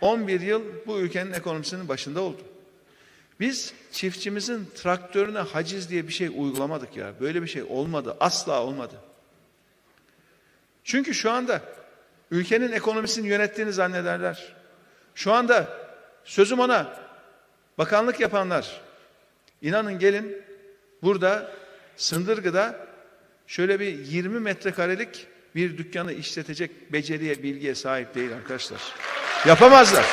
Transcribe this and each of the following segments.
11 yıl bu ülkenin ekonomisinin başında oldu. Biz çiftçimizin traktörüne haciz diye bir şey uygulamadık ya. Böyle bir şey olmadı. Asla olmadı. Çünkü şu anda ülkenin ekonomisini yönettiğini zannederler. Şu anda sözüm ona bakanlık yapanlar inanın gelin burada Sındırgı'da şöyle bir 20 metrekarelik bir dükkanı işletecek beceriye, bilgiye sahip değil arkadaşlar. Yapamazlar.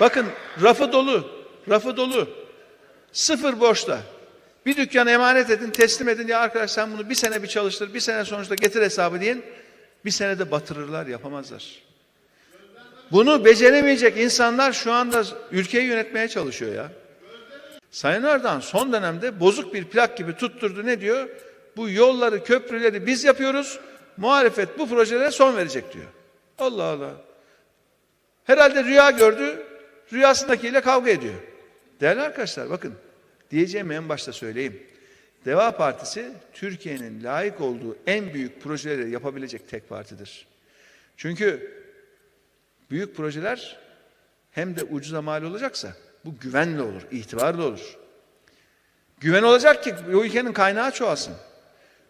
Bakın rafı dolu, rafı dolu. Sıfır borçla. Bir dükkanı emanet edin, teslim edin. Ya arkadaş sen bunu bir sene bir çalıştır, bir sene sonuçta getir hesabı deyin. Bir senede batırırlar, yapamazlar. Bunu beceremeyecek insanlar şu anda ülkeyi yönetmeye çalışıyor ya. Sayın Erdoğan son dönemde bozuk bir plak gibi tutturdu ne diyor? Bu yolları, köprüleri biz yapıyoruz. Muhalefet bu projelere son verecek diyor. Allah Allah. Herhalde rüya gördü. Rüyasındakiyle kavga ediyor. Değerli arkadaşlar bakın diyeceğimi en başta söyleyeyim. Deva Partisi Türkiye'nin layık olduğu en büyük projeleri yapabilecek tek partidir. Çünkü büyük projeler hem de ucuza mal olacaksa bu güvenli olur, itibarlı olur. Güven olacak ki bu ülkenin kaynağı çoğalsın.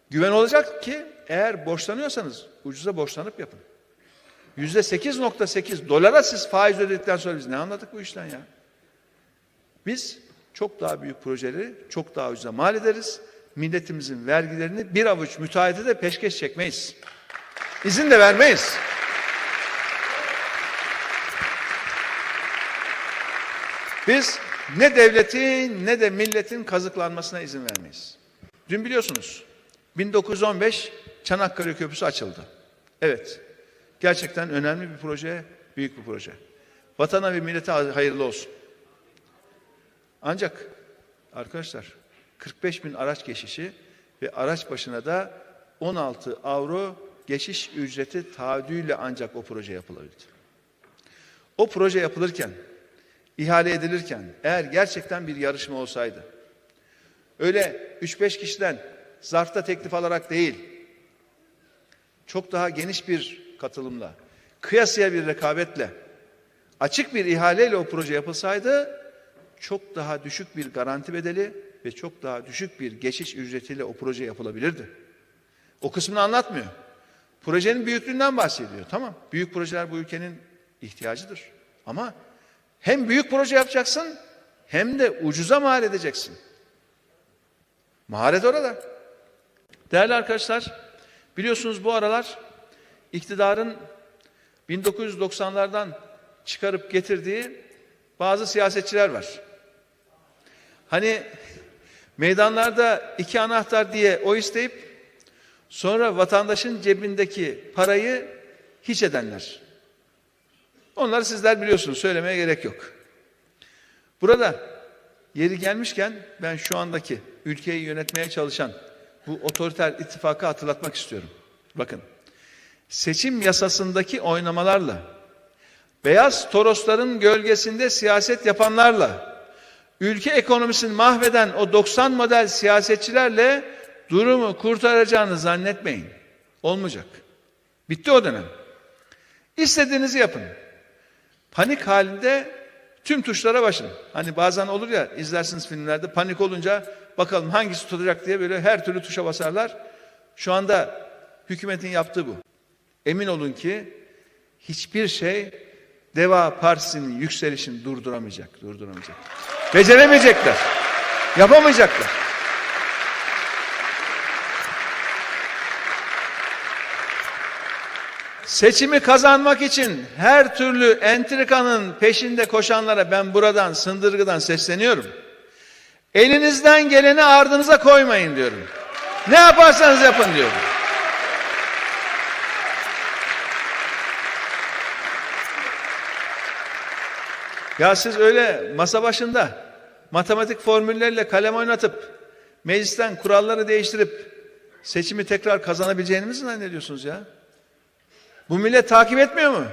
Güven olacak ki eğer borçlanıyorsanız ucuza borçlanıp yapın. Yüzde 8.8 dolara siz faiz ödedikten sonra biz ne anladık bu işten ya? Biz çok daha büyük projeleri çok daha ucuza mal ederiz. Milletimizin vergilerini bir avuç müteahhite de peşkeş çekmeyiz. İzin de vermeyiz. Biz ne devletin ne de milletin kazıklanmasına izin vermeyiz. Dün biliyorsunuz 1915 Çanakkale Köprüsü açıldı. Evet. Gerçekten önemli bir proje, büyük bir proje. Vatana ve millete hayırlı olsun. Ancak arkadaşlar 45 bin araç geçişi ve araç başına da 16 avro geçiş ücreti taahhüdüyle ancak o proje yapılabildi. O proje yapılırken, ihale edilirken eğer gerçekten bir yarışma olsaydı, öyle 3-5 kişiden zarfta teklif alarak değil, çok daha geniş bir katılımla, kıyasıya bir rekabetle, açık bir ihaleyle o proje yapılsaydı, çok daha düşük bir garanti bedeli ve çok daha düşük bir geçiş ücretiyle o proje yapılabilirdi. O kısmını anlatmıyor. Projenin büyüklüğünden bahsediyor. Tamam, büyük projeler bu ülkenin ihtiyacıdır. Ama hem büyük proje yapacaksın hem de ucuza mal edeceksin. Maharet orada. Değerli arkadaşlar, biliyorsunuz bu aralar iktidarın 1990'lardan çıkarıp getirdiği bazı siyasetçiler var. Hani meydanlarda iki anahtar diye o isteyip sonra vatandaşın cebindeki parayı hiç edenler. Onları sizler biliyorsunuz, söylemeye gerek yok. Burada yeri gelmişken ben şu andaki ülkeyi yönetmeye çalışan bu otoriter ittifakı hatırlatmak istiyorum. Bakın, seçim yasasındaki oynamalarla, beyaz torosların gölgesinde siyaset yapanlarla, ülke ekonomisini mahveden o 90 model siyasetçilerle durumu kurtaracağını zannetmeyin. Olmayacak. Bitti o dönem. İstediğinizi yapın. Panik halinde tüm tuşlara basın. Hani bazen olur ya izlersiniz filmlerde panik olunca bakalım hangisi tutacak diye böyle her türlü tuşa basarlar. Şu anda hükümetin yaptığı bu. Emin olun ki hiçbir şey Deva Partisi'nin yükselişini durduramayacak, durduramayacak. Beceremeyecekler. Yapamayacaklar. Seçimi kazanmak için her türlü entrikanın peşinde koşanlara ben buradan sındırgıdan sesleniyorum. Elinizden geleni ardınıza koymayın diyorum. Ne yaparsanız yapın diyorum. Ya siz öyle masa başında matematik formüllerle kalem oynatıp meclisten kuralları değiştirip seçimi tekrar kazanabileceğinizi zannediyorsunuz ya? Bu millet takip etmiyor mu?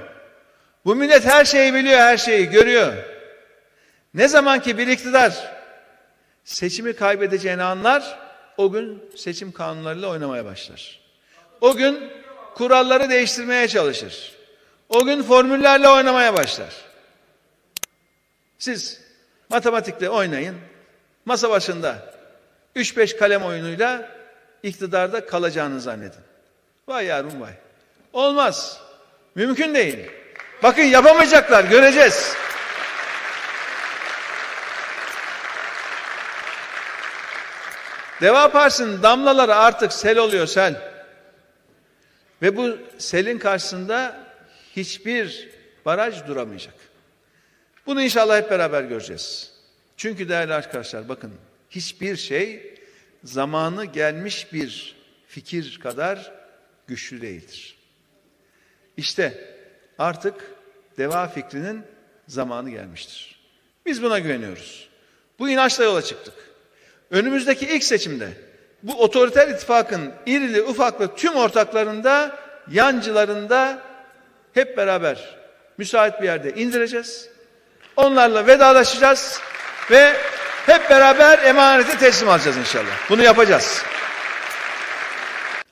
Bu millet her şeyi biliyor, her şeyi görüyor. Ne zaman ki bir iktidar seçimi kaybedeceğini anlar, o gün seçim kanunlarıyla oynamaya başlar. O gün kuralları değiştirmeye çalışır. O gün formüllerle oynamaya başlar. Siz matematikle oynayın. Masa başında 3-5 kalem oyunuyla iktidarda kalacağını zannedin. Vay yavrum vay. Olmaz. Mümkün değil. Bakın yapamayacaklar göreceğiz. Deva Partisi'nin damlaları artık sel oluyor sel. Ve bu selin karşısında hiçbir baraj duramayacak. Bunu inşallah hep beraber göreceğiz. Çünkü değerli arkadaşlar bakın hiçbir şey zamanı gelmiş bir fikir kadar güçlü değildir. İşte artık deva fikrinin zamanı gelmiştir. Biz buna güveniyoruz. Bu inançla yola çıktık. Önümüzdeki ilk seçimde bu otoriter ittifakın irili ufaklı tüm ortaklarında, yancılarında hep beraber müsait bir yerde indireceğiz. Onlarla vedalaşacağız ve hep beraber emaneti teslim alacağız inşallah. Bunu yapacağız.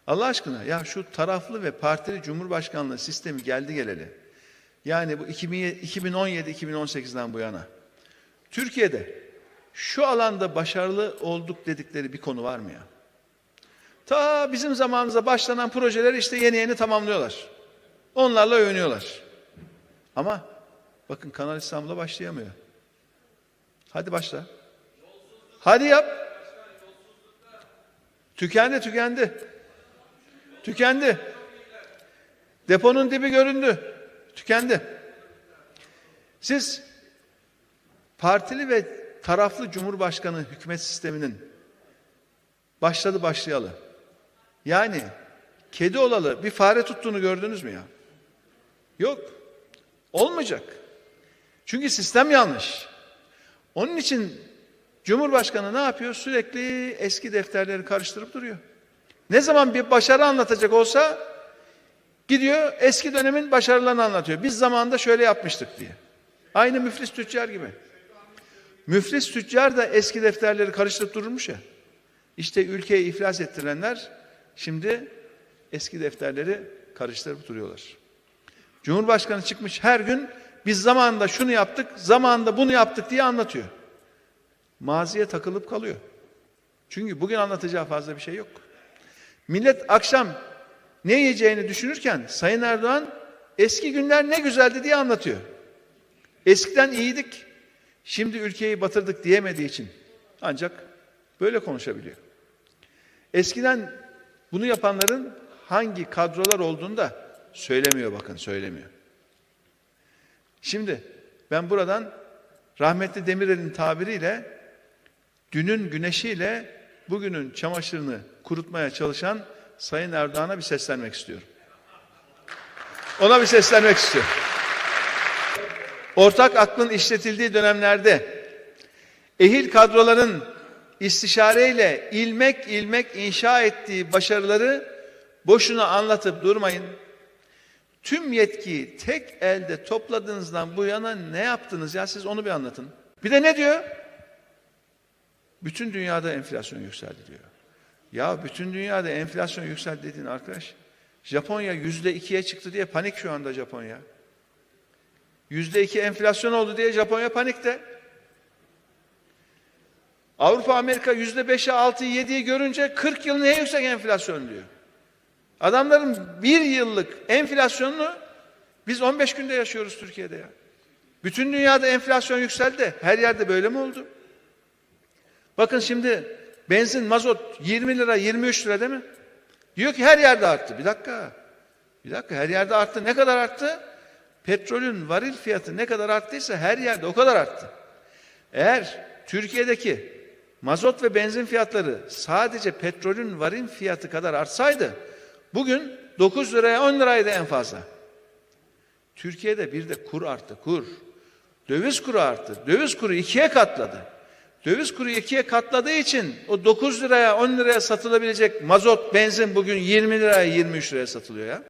Allah aşkına ya şu taraflı ve partili cumhurbaşkanlığı sistemi geldi geleli. Yani bu 2017-2018'den bu yana. Türkiye'de şu alanda başarılı olduk dedikleri bir konu var mı ya? Ta bizim zamanımızda başlanan projeler işte yeni yeni tamamlıyorlar. Onlarla övünüyorlar. Ama bakın Kanal İstanbul'a başlayamıyor. Hadi başla. Hadi yap. Tükendi tükendi. Tükendi. Deponun dibi göründü. Tükendi. Siz partili ve taraflı cumhurbaşkanı hükümet sisteminin başladı başlayalı. Yani kedi olalı bir fare tuttuğunu gördünüz mü ya? Yok. Olmayacak. Çünkü sistem yanlış. Onun için Cumhurbaşkanı ne yapıyor? Sürekli eski defterleri karıştırıp duruyor. Ne zaman bir başarı anlatacak olsa gidiyor eski dönemin başarılarını anlatıyor. Biz zamanında şöyle yapmıştık diye. Aynı müflis tüccar gibi. Müflis tüccar da eski defterleri karıştırıp dururmuş ya. İşte ülkeyi iflas ettirenler şimdi eski defterleri karıştırıp duruyorlar. Cumhurbaşkanı çıkmış her gün biz zamanında şunu yaptık, zamanında bunu yaptık diye anlatıyor. Maziye takılıp kalıyor. Çünkü bugün anlatacağı fazla bir şey yok. Millet akşam ne yiyeceğini düşünürken Sayın Erdoğan eski günler ne güzeldi diye anlatıyor. Eskiden iyiydik, şimdi ülkeyi batırdık diyemediği için ancak böyle konuşabiliyor. Eskiden bunu yapanların hangi kadrolar olduğunu da söylemiyor bakın söylemiyor. Şimdi ben buradan rahmetli Demirel'in tabiriyle dünün güneşiyle bugünün çamaşırını kurutmaya çalışan Sayın Erdoğan'a bir seslenmek istiyorum. Ona bir seslenmek istiyorum. Ortak aklın işletildiği dönemlerde ehil kadroların istişareyle ilmek ilmek inşa ettiği başarıları boşuna anlatıp durmayın. Tüm yetkiyi tek elde topladığınızdan bu yana ne yaptınız ya siz onu bir anlatın. Bir de ne diyor? Bütün dünyada enflasyon yükseldi diyor. Ya bütün dünyada enflasyon yükseldi dediğin arkadaş. Japonya yüzde ikiye çıktı diye panik şu anda Japonya. Yüzde iki enflasyon oldu diye Japonya panikte. Avrupa Amerika yüzde beşe altı yediyi görünce 40 yıl neye yüksek enflasyon diyor. Adamların bir yıllık enflasyonunu biz 15 günde yaşıyoruz Türkiye'de ya. Bütün dünyada enflasyon yükseldi. Her yerde böyle mi oldu? Bakın şimdi benzin, mazot 20 lira, 23 lira değil mi? Diyor ki her yerde arttı. Bir dakika. Bir dakika her yerde arttı. Ne kadar arttı? Petrolün varil fiyatı ne kadar arttıysa her yerde o kadar arttı. Eğer Türkiye'deki mazot ve benzin fiyatları sadece petrolün varil fiyatı kadar artsaydı bugün 9 liraya 10 liraydı en fazla. Türkiye'de bir de kur arttı kur. Döviz kuru arttı. Döviz kuru ikiye katladı. Döviz kuru ikiye katladığı için o 9 liraya 10 liraya satılabilecek mazot, benzin bugün 20 liraya 23 liraya satılıyor ya.